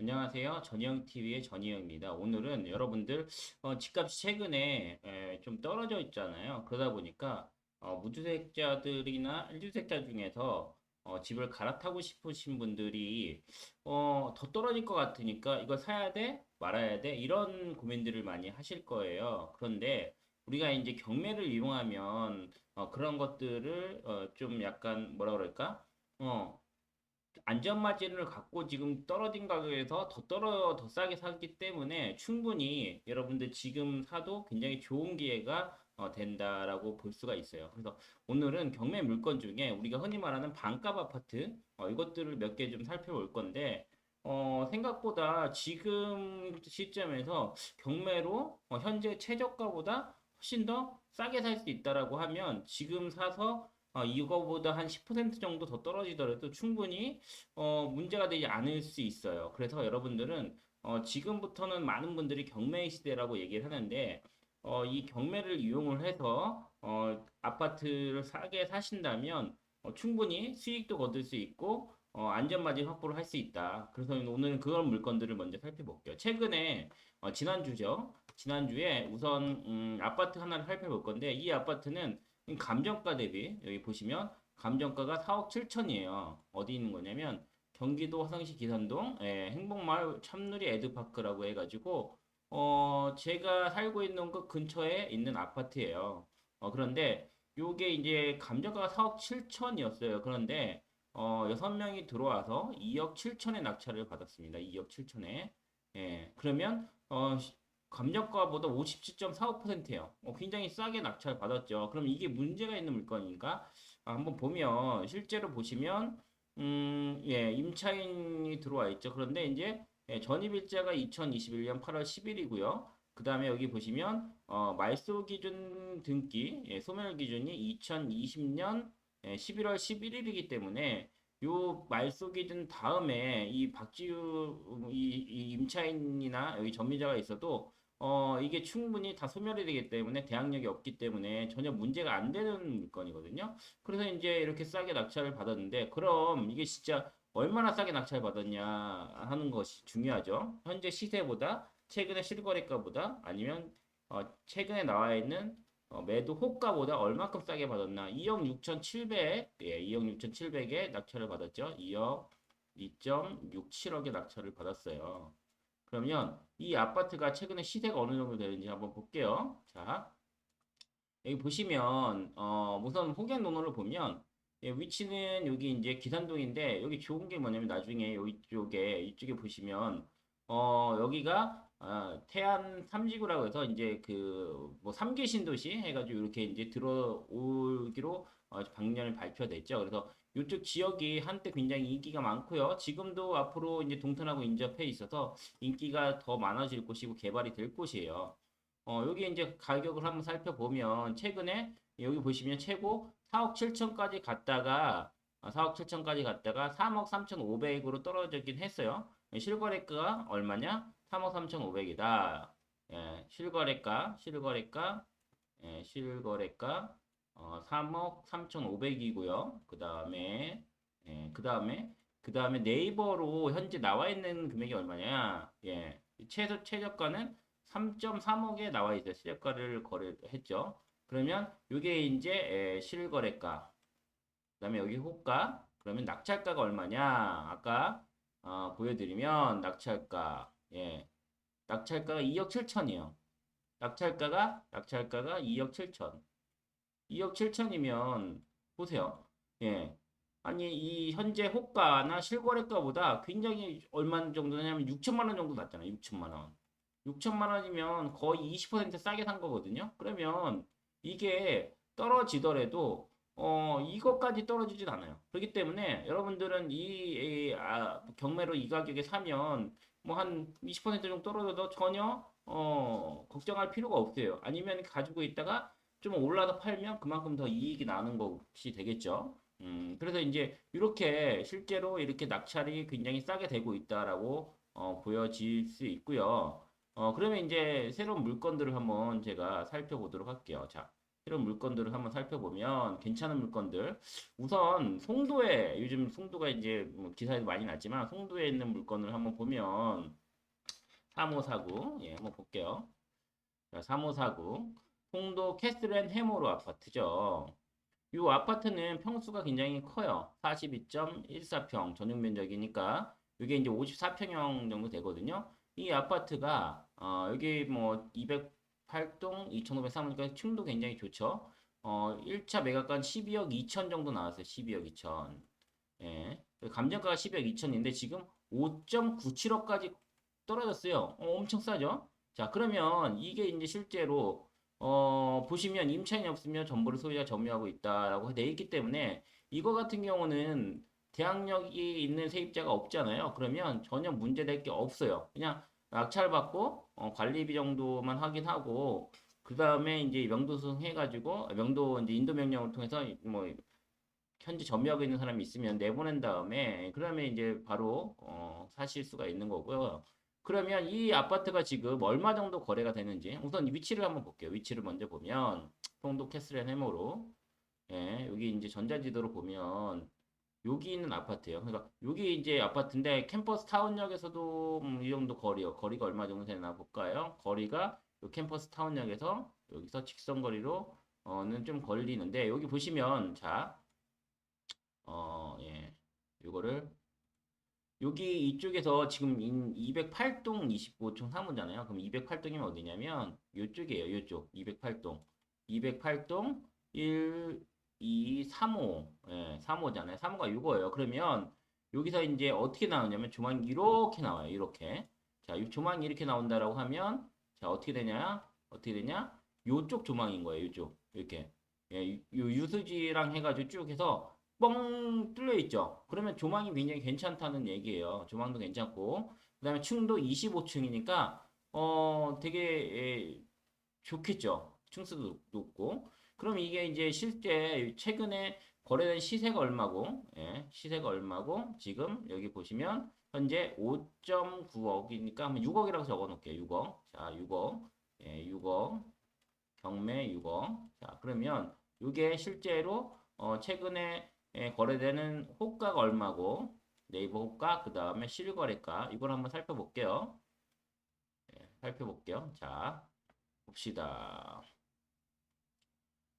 안녕하세요. 전희영TV의 전희영입니다. 오늘은 여러분들 어, 집값이 최근에 에, 좀 떨어져 있잖아요. 그러다 보니까 어, 무주택자들이나 1주택자 중에서 어, 집을 갈아타고 싶으신 분들이 어, 더 떨어질 것 같으니까 이걸 사야 돼? 말아야 돼? 이런 고민들을 많이 하실 거예요. 그런데 우리가 이제 경매를 이용하면 어, 그런 것들을 어, 좀 약간 뭐라 그럴까? 어, 안전마진을 갖고 지금 떨어진 가격에서 더 떨어 더 싸게 샀기 때문에 충분히 여러분들 지금 사도 굉장히 좋은 기회가 어, 된다라고 볼 수가 있어요. 그래서 오늘은 경매 물건 중에 우리가 흔히 말하는 반값 아파트 어, 이것들을 몇 개 좀 살펴볼 건데 어, 생각보다 지금 시점에서 경매로 어, 현재 최저가보다 훨씬 더 싸게 살 수 있다라고 하면 지금 사서 어, 이거보다 한 10% 정도 더 떨어지더라도 충분히 어, 문제가 되지 않을 수 있어요. 그래서 여러분들은 어, 지금부터는 많은 분들이 경매 시대라고 얘기를 하는데 어, 이 경매를 이용을 해서 어, 아파트를 싸게 사신다면 어, 충분히 수익도 거둘 수 있고 어, 안전마진 확보를 할 수 있다. 그래서 오늘은 그런 물건들을 먼저 살펴볼게요. 최근에 어, 지난주죠. 지난주에 우선 음, 아파트 하나를 살펴볼 건데 이 아파트는 감정가 대비 여기 보시면 감정가가 4억 7천이에요. 어디 있는 거냐면 경기도 화성시 기산동 예, 행복마을 참누리 에드파크라고 해가지고 어 제가 살고 있는 그 근처에 있는 아파트예요. 어 그런데 요게 이제 감정가가 4억 7천이었어요. 그런데 어 6명이 들어와서 2억 7천에 낙찰을 받았습니다. 2억 7천에. 예. 그러면 어 감정가보다 57.45%예요. 어, 굉장히 싸게 낙찰 받았죠. 그럼 이게 문제가 있는 물건인가? 아, 한번 보면 실제로 보시면 음, 예, 임차인이 들어와 있죠. 그런데 이제 예, 전입일자가 2021년 8월 10일이고요. 그 다음에 여기 보시면 어, 말소 기준 등기 예, 소멸 기준이 2020년 예, 11월 11일이기 때문에 요 말소 기준 다음에 이 박지우 이, 이 임차인이나 여기 전미자가 있어도 어, 이게 충분히 다 소멸이 되기 때문에 대항력이 없기 때문에 전혀 문제가 안 되는 물건이거든요. 그래서 이제 이렇게 싸게 낙찰을 받았는데, 그럼 이게 진짜 얼마나 싸게 낙찰 받았냐 하는 것이 중요하죠. 현재 시세보다, 최근의 실거래가보다, 아니면 어, 최근에 나와 있는 어, 매도 호가보다 얼마큼 싸게 받았나? 2억 6,700, 예, 2억 6,700에 낙찰을 받았죠. 2억 2.67억의 낙찰을 받았어요. 그러면 이 아파트가 최근에 시세가 어느 정도 되는지 한번 볼게요. 자, 여기 보시면 어, 우선 호갱 논어를 보면 예, 위치는 여기 이제 기산동인데 여기 좋은 게 뭐냐면 나중에 여기 쪽에 이쪽에 보시면 어, 여기가 어, 태안 삼지구라고 해서 이제 그뭐 3기 신도시 해가지고 이렇게 이제 들어오기로 어, 방년을 발표됐죠. 그래서 이쪽 지역이 한때 굉장히 인기가 많고요. 지금도 앞으로 이제 동탄하고 인접해 있어서 인기가 더 많아질 곳이고 개발이 될 곳이에요. 어, 여기 이제 가격을 한번 살펴보면 최근에 여기 보시면 최고 4억 7천까지 갔다가 아, 4억 7천까지 갔다가 3억 3,500으로 떨어지긴 했어요. 실거래가가 얼마냐? 3억 3,500이다. 예, 실거래가, 실거래가, 예, 실거래가 어, 3억 3,500이고요. 그 다음에 예, 그 다음에 그 다음에 네이버로 현재 나와 있는 금액이 얼마냐? 예, 최소 최저가는 3.3억에 나와 있어요. 시저가를 거래했죠. 그러면 이게 이제 예, 실거래가. 그 다음에 여기 호가. 그러면 낙찰가가 얼마냐? 아까 어, 보여드리면 낙찰가. 예, 낙찰가가 2억 7천이에요. 낙찰가가 낙찰가가 2억 7천. 2억 7천이면 보세요. 예. 아니 이 현재 호가나 실거래가보다 굉장히 얼마 정도냐면 6천만 원 정도 낮잖아요. 6천만 원. 6천만 원이면 거의 20% 싸게 산 거거든요. 그러면 이게 떨어지더라도 어 이것까지 떨어지진 않아요. 그렇기 때문에 여러분들은 이, 이 아, 경매로 이 가격에 사면 뭐 한 20% 정도 떨어져도 전혀 어 걱정할 필요가 없어요. 아니면 가지고 있다가 좀 올라서 팔면 그만큼 더 이익이 나는 것이 되겠죠. 음, 그래서 이제 이렇게 실제로 이렇게 낙찰이 굉장히 싸게 되고 있다라고 어, 보여질 수 있고요. 어, 그러면 이제 새로운 물건들을 한번 제가 살펴보도록 할게요. 자, 이런 물건들을 한번 살펴보면 괜찮은 물건들 우선 송도에 요즘 송도가 이제 뭐 기사에도 많이 났지만 송도에 있는 물건을 한번 보면 3549 예 한번 볼게요 자, 3549 송도 캐슬앤 해모로 아파트죠 이 아파트는 평수가 굉장히 커요 42.14평 전용 면적이니까 이게 이제 54평형 정도 되거든요 이 아파트가 어, 여기 뭐 208동 2,503호니까 층도 굉장히 좋죠. 어, 1차 매각가는 12억 2천 정도 나왔어요. 12억 2천. 예. 감정가가 12억 2천인데 지금 5.97억까지 떨어졌어요. 어, 엄청 싸죠? 자, 그러면 이게 이제 실제로 어, 보시면 임차인이 없으면 정보를 소유자 점유하고 있다라고 돼 있기 때문에 이거 같은 경우는 대항력이 있는 세입자가 없잖아요. 그러면 전혀 문제될 게 없어요. 그냥 낙찰받고 어, 관리비 정도만 확인하고 그 다음에 이제 명도승 해가지고 명도 이제 인도 명령을 통해서 뭐 현재 점유하고 있는 사람이 있으면 내보낸 다음에 그러면 이제 바로 어, 사실 수가 있는 거고요. 그러면 이 아파트가 지금 얼마 정도 거래가 되는지 우선 위치를 한번 볼게요. 위치를 먼저 보면 송도 캐슬앤 해모로 예, 여기 이제 전자지도로 보면 여기 있는 아파트예요. 그러니까 여기 이제 아파트인데 캠퍼스 타운역에서도 음, 이 정도 거리요. 거리가 얼마 정도 되나 볼까요? 거리가 요 캠퍼스 타운역에서 여기서 직선 거리로 어는 좀 걸리는데 여기 보시면 자, 어, 예, 요거를 여기 이쪽에서 지금 208동 25층 사무잖아요. 그럼 208동이면 어디냐면 요쪽이에요. 요쪽 208동. 208동 1 2, 3호. 예, 3호잖아요. 3호가 이거예요. 그러면 여기서 이제 어떻게 나오냐면 조망이 이렇게 나와요. 이렇게. 자, 이 조망이 이렇게 나온다라고 하면 자, 어떻게 되냐? 어떻게 되냐? 요쪽 조망인 거예요. 요쪽. 이렇게. 예, 요 유수지랑 해가지고 쭉 해서 뻥 뚫려 있죠. 그러면 조망이 굉장히 괜찮다는 얘기예요. 조망도 괜찮고. 그 다음에 층도 25층이니까 어, 되게 예, 좋겠죠. 층수도 높고. 그럼 이게 이제 실제 최근에 거래된 시세가 얼마고, 예, 시세가 얼마고, 지금 여기 보시면 현재 5.9억이니까 한번 6억이라고 적어 놓을게요. 6억. 자, 6억. 예, 6억. 경매 6억. 자, 그러면 이게 실제로 어, 최근에 예, 거래되는 호가가 얼마고, 네이버 호가, 그 다음에 실거래가, 이걸 한번 살펴볼게요. 예, 살펴볼게요. 자, 봅시다.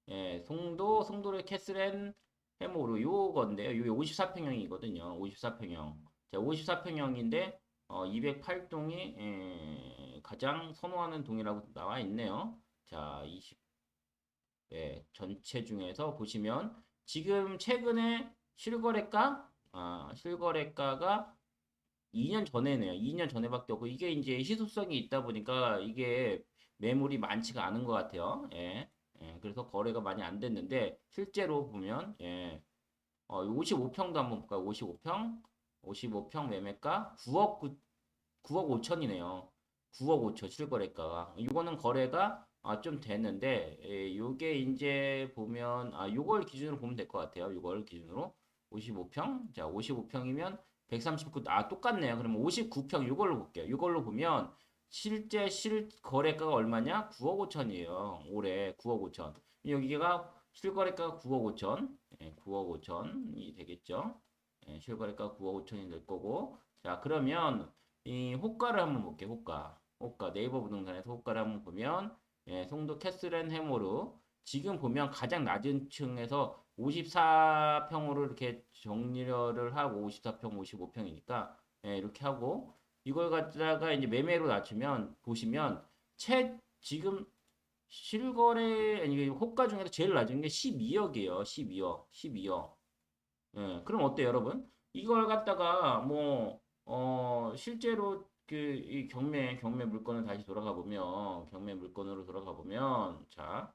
예, 송도, 송도의 캐슬앤 해모로 요건데요. 요 54평형이거든요. 54평형. 자, 54평형인데 어, 208동이 예, 가장 선호하는 동이라고 나와 있네요. 자, 20 예, 전체 중에서 보시면 지금 최근에 실거래가 아, 실거래가가 2년 전에네요. 2년 전에밖에 없고 이게 이제 희소성이 있다 보니까 이게 매물이 많지가 않은 것 같아요. 예. 예, 그래서 거래가 많이 안 됐는데 실제로 보면 예, 어, 55평도 한번 볼까요? 55평, 55평 매매가 9억 9, 9억 5천이네요. 9억 5천 실거래가가. 이거는 거래가 아, 좀 됐는데 예, 요게 이제 보면 아, 요걸 기준으로 보면 될 것 같아요. 요걸 기준으로 55평. 자, 55평이면 139. 아, 똑같네요. 그러면 59평 요걸로 볼게요. 요걸로 보면 실제 실 거래가가 얼마냐? 9억 5천이에요. 올해 9억 5천. 여기가 실거래가가 9억 5천. 예, 9억 5천이 되겠죠. 예, 실거래가 9억 5천이 될 거고. 자, 그러면 이 호가를 한번 볼게요. 호가. 호가 네이버 부동산에서 호가를 한번 보면 예, 송도 캐슬앤 해모르 지금 보면 가장 낮은 층에서 54평으로 이렇게 정리를 하고 54평, 55평이니까 예, 이렇게 하고 이걸 갖다가 이제 매매로 낮추면 보시면 채 지금 실거래 아니 호가 중에서 제일 낮은 게 12억이에요. 12억. 12억. 예. 그럼 어때요, 여러분? 이걸 갖다가 뭐 어, 실제로 그 이 경매 경매 물건을 다시 돌아가 보면 경매 물건으로 돌아가 보면 자.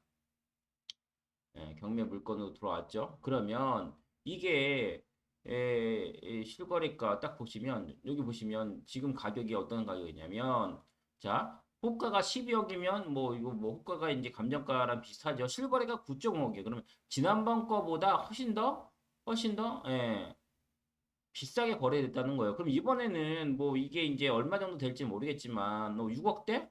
예, 경매 물건으로 들어왔죠. 그러면 이게 에, 에, 실거래가 딱 보시면 여기 보시면 지금 가격이 어떤 가격이냐면 자 호가가 12억이면 뭐 이거 뭐 호가가 이제 감정가랑 비슷하죠 실거래가 9.5억이에요 그러면 지난번 거보다 훨씬 더 훨씬 더 예, 비싸게 거래됐다는 거예요 그럼 이번에는 뭐 이게 이제 얼마 정도 될지 모르겠지만 뭐 6억대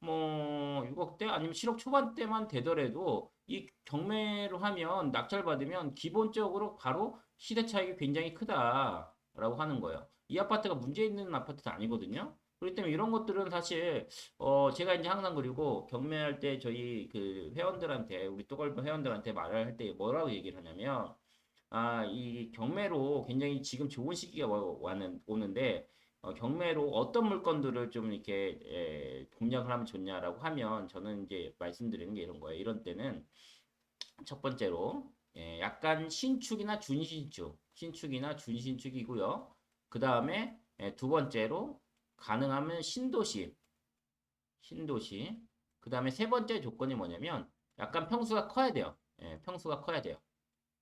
뭐 6억대 아니면 7억 초반대만 되더라도 이 경매로 하면 낙찰 받으면 기본적으로 바로 시대 차익이 굉장히 크다라고 하는 거예요. 이 아파트가 문제 있는 아파트도 아니거든요. 그렇기 때문에 이런 것들은 사실 어 제가 이제 항상 그리고 경매할 때 저희 그 회원들한테 우리 또걸보 회원들한테 말을 할때 뭐라고 얘기를 하냐면 아 이 경매로 굉장히 지금 좋은 시기가 와- 와는 오는데 어, 경매로 어떤 물건들을 좀 이렇게 에, 공략을 하면 좋냐라고 하면 저는 이제 말씀드리는 게 이런 거예요. 이런 때는 첫 번째로 예, 약간 신축이나 준신축, 신축이나 준신축이고요. 그 다음에 두 번째로 가능하면 신도시, 신도시. 그 다음에 세 번째 조건이 뭐냐면 약간 평수가 커야 돼요. 예, 평수가 커야 돼요.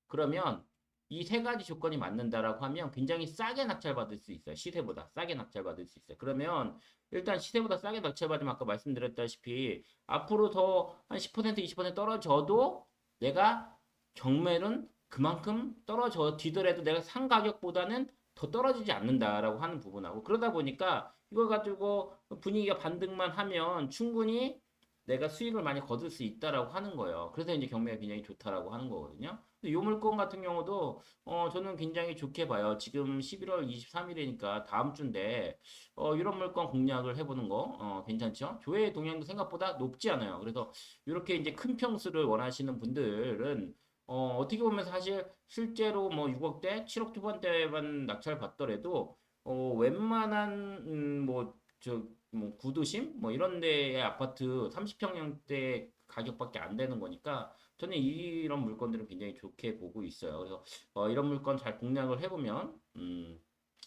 그러면 이 세 가지 조건이 맞는다라고 하면 굉장히 싸게 낙찰받을 수 있어요. 시세보다 싸게 낙찰받을 수 있어요. 그러면 일단 시세보다 싸게 낙찰받으면 아까 말씀드렸다시피 앞으로 더 한 10% 20% 떨어져도 내가 경매는 그만큼 떨어져 뒤더라도 내가 산 가격보다는 더 떨어지지 않는다라고 하는 부분하고 그러다 보니까 이걸 가지고 분위기가 반등만 하면 충분히 내가 수익을 많이 거둘 수 있다라고 하는 거예요. 그래서 이제 경매가 굉장히 좋다라고 하는 거거든요. 이 물건 같은 경우도 어 저는 굉장히 좋게 봐요. 지금 11월 23일이니까 다음 주인데 어 이런 물건 공략을 해보는 거 어, 괜찮죠? 조회 동향도 생각보다 높지 않아요. 그래서 이렇게 이제 큰 평수를 원하시는 분들은 어, 어떻게 보면 사실 실제로 뭐 6억대, 7억 초반대만 낙찰 받더라도 어, 웬만한 음, 뭐저 뭐 구도심 뭐 이런 데의 아파트 30평형대 가격밖에 안 되는 거니까 저는 이런 물건들은 굉장히 좋게 보고 있어요. 그래서 어, 이런 물건 잘 공략을 해보면 음,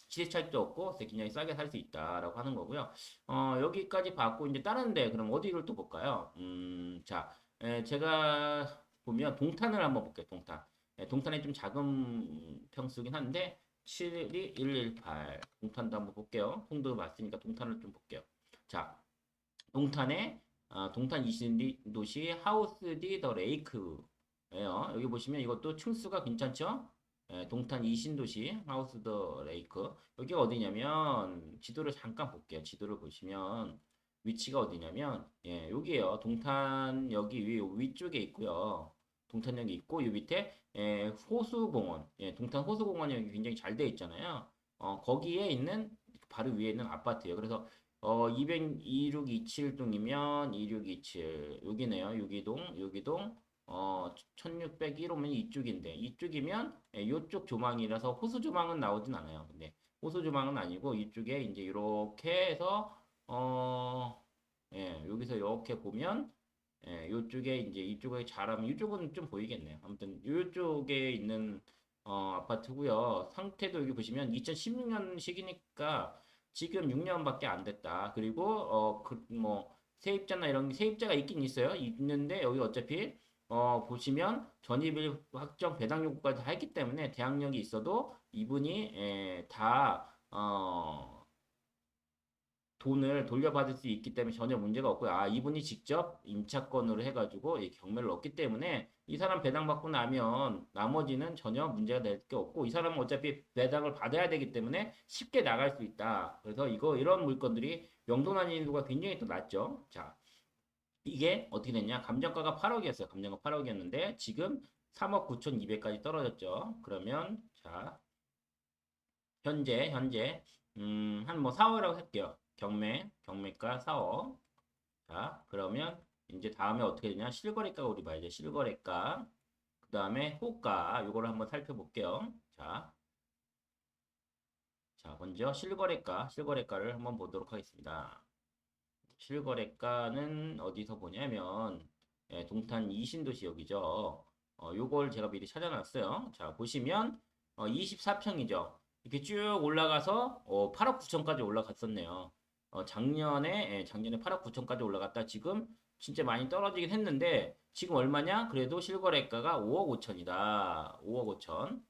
시세 차익도 없고 굉장히 싸게 살 수 있다라고 하는 거고요. 어, 여기까지 봤고 이제 다른 데 그럼 어디를 또 볼까요? 음, 자, 에, 제가 보면 동탄을 한번 볼게요. 동탄. 예, 동탄이 좀 작은 평수긴 한데 72118 동탄도 한번 볼게요. 통도 봤으니까 동탄을 좀 볼게요. 자, 동탄에 아, 동탄 20도시 하우스 디 더 레이크예요. 여기 보시면 이것도 층수가 괜찮죠? 예, 동탄 이신도시 하우스 더 레이크 여기가 어디냐면 지도를 잠깐 볼게요. 지도를 보시면 위치가 어디냐면 예, 여기에요. 동탄 여기 위 위쪽에 있고요. 동탄역이 있고 이 밑에 예, 호수공원, 예, 동탄 호수공원이 여기 굉장히 잘 돼 있잖아요. 어, 거기에 있는 바로 위에 있는 아파트예요. 그래서 어, 200, 2627동이면 2627 여기네요. 여기동, 여기동 어, 1601호면 이쪽인데 이쪽이면 예, 이쪽 조망이라서 호수 조망은 나오진 않아요. 근데 호수 조망은 아니고 이쪽에 이제 이렇게 해서 어, 예, 여기서 이렇게 보면 예, 요쪽에 이제 이쪽에 잘하면 이쪽은 좀 보이겠네요. 아무튼 이쪽에 있는 어, 아파트고요. 상태도 여기 보시면 2016년식이니까 지금 6년밖에 안 됐다. 그리고 어, 그, 뭐 세입자나 이런 세입자가 있긴 있어요. 있는데 여기 어차피 어, 보시면 전입일 확정 배당 요구까지 다 했기 때문에 대항력이 있어도 이분이 에, 다 어, 돈을 돌려받을 수 있기 때문에 전혀 문제가 없고요. 아, 이분이 직접 임차권으로 해가지고 이 경매를 넣었기 때문에 이 사람 배당받고 나면 나머지는 전혀 문제가 될 게 없고 이 사람은 어차피 배당을 받아야 되기 때문에 쉽게 나갈 수 있다. 그래서 이거 이런 물건들이 명도난이도가 굉장히 또 낮죠. 자, 이게 어떻게 됐냐? 감정가가 8억이었어요. 감정가 8억이었는데 지금 3억 9천2백까지 떨어졌죠. 그러면 자 현재 현재 음, 한 뭐 4억이라고 할게요. 경매 경매가 4억. 자 그러면 이제 다음에 어떻게 되냐? 실거래가가 우리 봐야죠. 실거래가 그 다음에 호가 요거를 한번 살펴볼게요. 자. 자, 먼저 실거래가, 실거래가를 한번 보도록 하겠습니다. 실거래가는 어디서 보냐면 예, 동탄 이신도시 여기죠. 어, 요걸 제가 미리 찾아놨어요. 자, 보시면 어, 24평이죠. 이렇게 쭉 올라가서 어, 8억 9천까지 올라갔었네요. 어, 작년에 예, 작년에 8억 9천까지 올라갔다 지금 진짜 많이 떨어지긴 했는데 지금 얼마냐? 그래도 실거래가가 5억 5천이다. 5억 5천.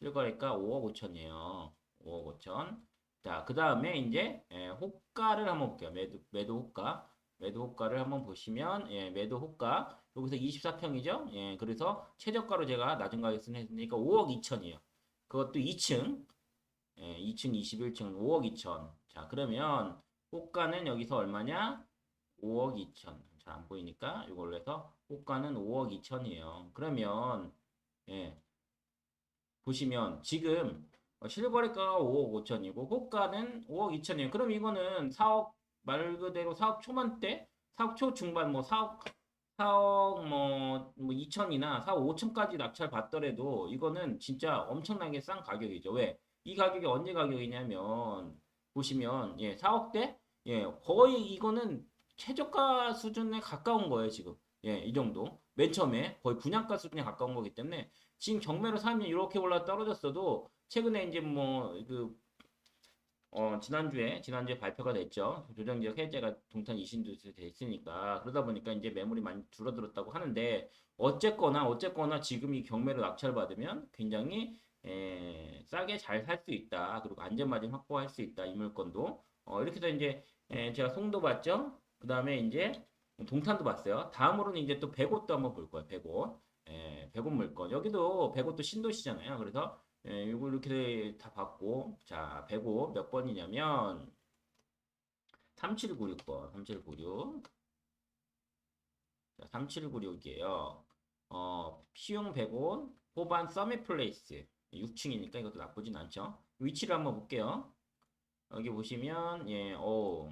실거래가 5억 5천이에요. 5억 5천. 자, 그 다음에 이제 예, 호가를 한번 볼게요. 매도, 매도 호가. 매도 호가를 한번 보시면 예, 매도 호가 여기서 24평이죠. 예, 그래서 최저가로 제가 낮은 가격 쓰니까 5억 2천이에요. 그것도 2층. 예, 2층 21층 5억 2천. 자, 그러면 호가는 여기서 얼마냐? 5억 2천. 잘 안 보이니까 이걸로 해서 호가는 5억 2천이에요. 그러면 예. 보시면 지금 어, 실거래가가 5억 5천이고 호가는 5억 2천이에요. 그럼 이거는 4억 말 그대로 4억 초반대, 4억 초 중반 뭐 4억 4억 뭐, 뭐 2천이나 4억 5천까지 낙찰 받더라도 이거는 진짜 엄청나게 싼 가격이죠. 왜? 이 가격이 언제 가격이냐면 보시면 예, 4억대 예, 거의 이거는 최저가 수준에 가까운 거예요, 지금. 예, 이 정도. 맨 처음에 거의 분양가 수준에 가까운 거기 때문에 지금 경매로 사면 이렇게 올라 떨어졌어도 최근에 이제 뭐 그 어, 지난주에 지난주에 발표가 됐죠. 조정 지역 해제가 동탄 이신도시에 됐으니까 그러다 보니까 이제 매물이 많이 줄어들었다고 하는데 어쨌거나 어쨌거나 지금 이 경매로 낙찰 받으면 굉장히 에, 싸게 잘 살 수 있다. 그리고 안전마진 확보할 수 있다. 이 물건도 어, 이렇게 해서 이제 에, 제가 송도 봤죠. 그 다음에 이제 동탄도 봤어요. 다음으로는 이제 또 백옷도 한번 볼 거예요. 백옷. 예, 백옷 물건. 여기도 백옷도 신도시잖아요. 그래서 예, 이거 이렇게 다 봤고 자, 백옷 몇 번이냐면 3796번. 3796. 자, 3796이에요. 어, 피용 백옷 호반 서밋 플레이스 6층이니까 이것도 나쁘진 않죠. 위치를 한번 볼게요. 여기 보시면 예, 오.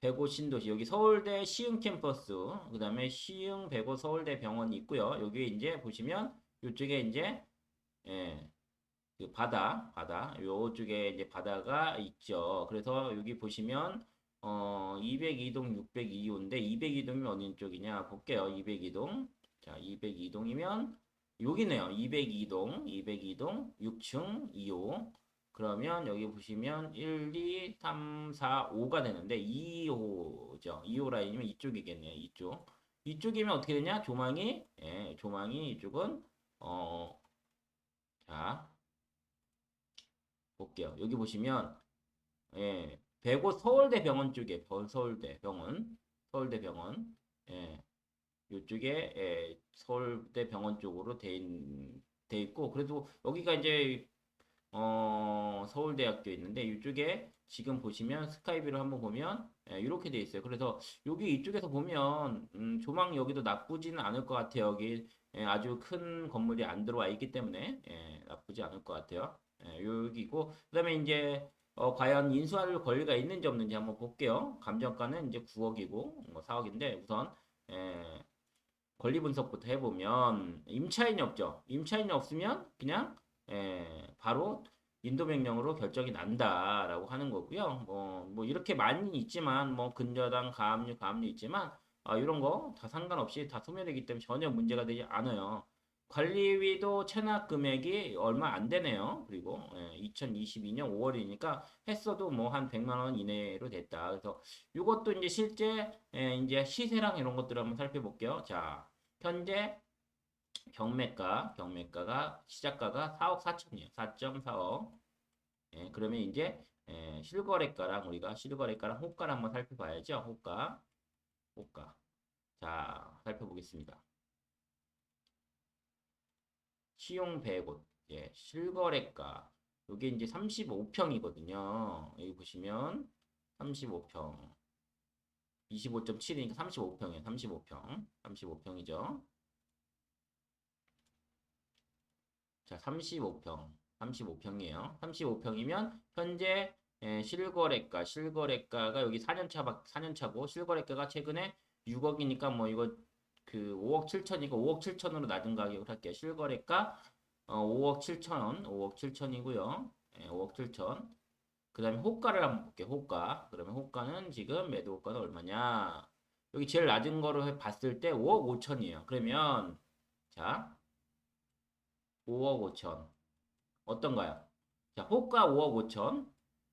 백오 신도시. 여기 서울대 시흥 캠퍼스. 그 다음에 시흥 백오 서울대 병원이 있고요. 여기 이제 보시면 이쪽에 이제 예, 그 바다 바다. 요쪽에 이제 바다가 있죠. 그래서 여기 보시면 어 202동 602호인데 202동이 어디 쪽이냐? 볼게요. 202동. 자 202동이면 여기네요. 202동 202동 6층 2호 그러면 여기 보시면 1, 2, 3, 4, 5가 되는데 2호죠. 2호 라인이면 이쪽이겠네요. 이쪽. 이쪽이면 어떻게 되냐? 조망이 예, 조망이 이쪽은 어 자. 볼게요. 여기 보시면 예, 백오 서울대 병원 쪽에 벌 서울대 병원 서울대 병원 예. 이쪽에 예, 서울대 병원 쪽으로 돼, 있, 돼 있고 그래도 여기가 이제 어, 서울대학교 있는데 이쪽에 지금 보시면 스카이뷰를 한번 보면 예, 이렇게 돼 있어요. 그래서 여기 이쪽에서 보면 음, 조망 여기도 나쁘지는 않을 것 같아요. 여기 예, 아주 큰 건물이 안 들어와 있기 때문에 예, 나쁘지 않을 것 같아요. 예, 여기고 그다음에 이제 어, 과연 인수할 권리가 있는지 없는지 한번 볼게요. 감정가는 이제 9억이고 뭐 4억인데 우선 예, 권리 분석부터 해보면 임차인이 없죠. 임차인이 없으면 그냥 예, 바로 인도 명령으로 결정이 난다라고 하는 거고요. 뭐, 뭐 이렇게 많이 있지만 뭐 근저당 가압류 가압류 있지만 아, 이런 거 다 상관없이 다 소멸되기 때문에 전혀 문제가 되지 않아요. 관리비도 체납 금액이 얼마 안 되네요. 그리고 예, 2022년 5월이니까 했어도 뭐 한 100만 원 이내로 됐다. 그래서 이것도 이제 실제 예, 이제 시세랑 이런 것들을 한번 살펴볼게요. 자, 현재 경매가, 경매가가, 시작가가 4억 4천이에요. 4.4억. 예, 그러면 이제, 예, 실거래가랑 우리가 실거래가랑 호가를 한번 살펴봐야죠. 호가. 호가. 자, 살펴보겠습니다. 시용 100옷. 예, 실거래가. 요게 이제 35평이거든요. 여기 보시면 35평. 25.7이니까 35평이에요. 35평. 35평이죠. 자, 35평. 35평이에요. 35평이면 현재 예, 실거래가, 실거래가가 여기 4년차 4년차고 실거래가가 최근에 6억이니까 뭐 이거 그 5억 7천이고 5억 7천으로 낮은 가격을 할게요. 실거래가 어, 5억 7천, 5억 7천이고요. 예, 5억 7천. 그 다음에 호가를 한번 볼게요. 호가. 그러면 호가는 지금 매도 호가는 얼마냐? 여기 제일 낮은 거를 봤을 때 5억 5천이에요. 그러면 자, 5억 5천. 어떤가요? 자, 호가 5억 5천.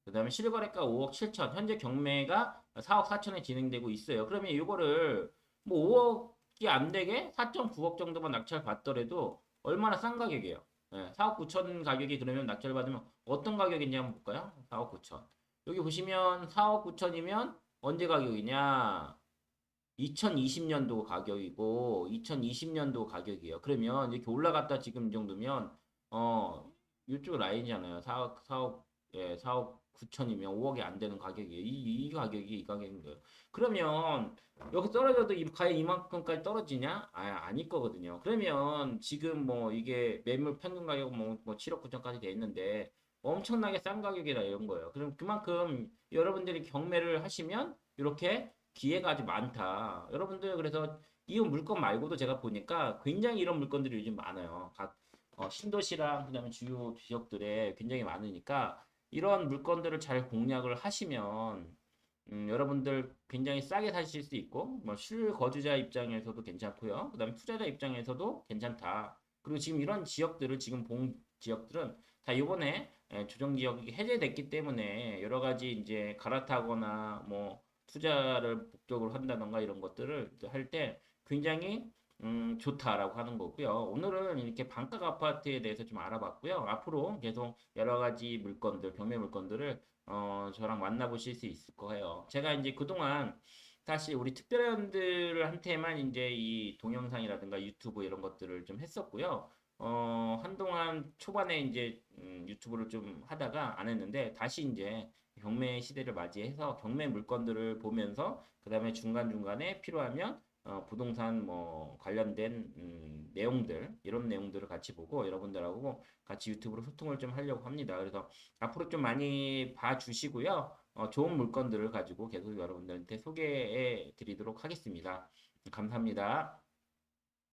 그 다음에 실거래가 5억 7천. 현재 경매가 4억 4천에 진행되고 있어요. 그러면 이거를 뭐 5억이 안 되게 4.9억 정도만 낙찰 받더라도 얼마나 싼 가격이에요. 네, 4억 9천 가격이 그러면 낙찰 받으면 어떤 가격인지 한번 볼까요? 4억 9천. 여기 보시면 4억 9천이면 언제 가격이냐? 2020년도 가격이고 2020년도 가격이에요. 그러면 이렇게 올라갔다 지금 이 정도면 어 이쪽 라인이잖아요. 4억 4억 예 4억 9천이면 5억이 안 되는 가격이에요. 이, 이 가격이 이 가격인 거예요. 그러면 여기 떨어져도 이- 과연 이만큼까지 떨어지냐? 아, 아닐 거거든요. 그러면 지금 뭐 이게 매물 평균 가격 뭐, 뭐 7억 9천까지 돼 있는데 엄청나게 싼 가격이라 이런 거예요. 그럼 그만큼 여러분들이 경매를 하시면 이렇게 기회가 아주 많다. 여러분들 그래서 이 물건 말고도 제가 보니까 굉장히 이런 물건들이 요즘 많아요. 각 어, 신도시랑 그다음에 주요 지역들에 굉장히 많으니까 이런 물건들을 잘 공략을 하시면 음, 여러분들 굉장히 싸게 사실 수 있고 뭐 실거주자 입장에서도 괜찮고요. 그다음에 투자자 입장에서도 괜찮다. 그리고 지금 이런 지역들을 지금 본 지역들은 다 이번에 예, 조정 지역이 해제됐기 때문에 여러 가지 이제 갈아타거나 뭐 투자를 목적으로 한다던가 이런 것들을 할 때 굉장히 음, 좋다라고 하는 거고요. 오늘은 이렇게 반값 아파트에 대해서 좀 알아봤고요. 앞으로 계속 여러 가지 물건들, 경매 물건들을 어, 저랑 만나보실 수 있을 거예요. 제가 이제 그동안 사실 우리 특별회원들한테만 이제 이 동영상이라든가 유튜브 이런 것들을 좀 했었고요. 어, 한동안 초반에 이제 음, 유튜브를 좀 하다가 안 했는데 다시 이제 경매 시대를 맞이해서 경매 물건들을 보면서 그 다음에 중간중간에 필요하면 어, 부동산 뭐 관련된 음, 내용들 이런 내용들을 같이 보고 여러분들하고 같이 유튜브로 소통을 좀 하려고 합니다. 그래서 앞으로 좀 많이 봐주시고요. 어, 좋은 물건들을 가지고 계속 여러분들한테 소개해 드리도록 하겠습니다. 감사합니다.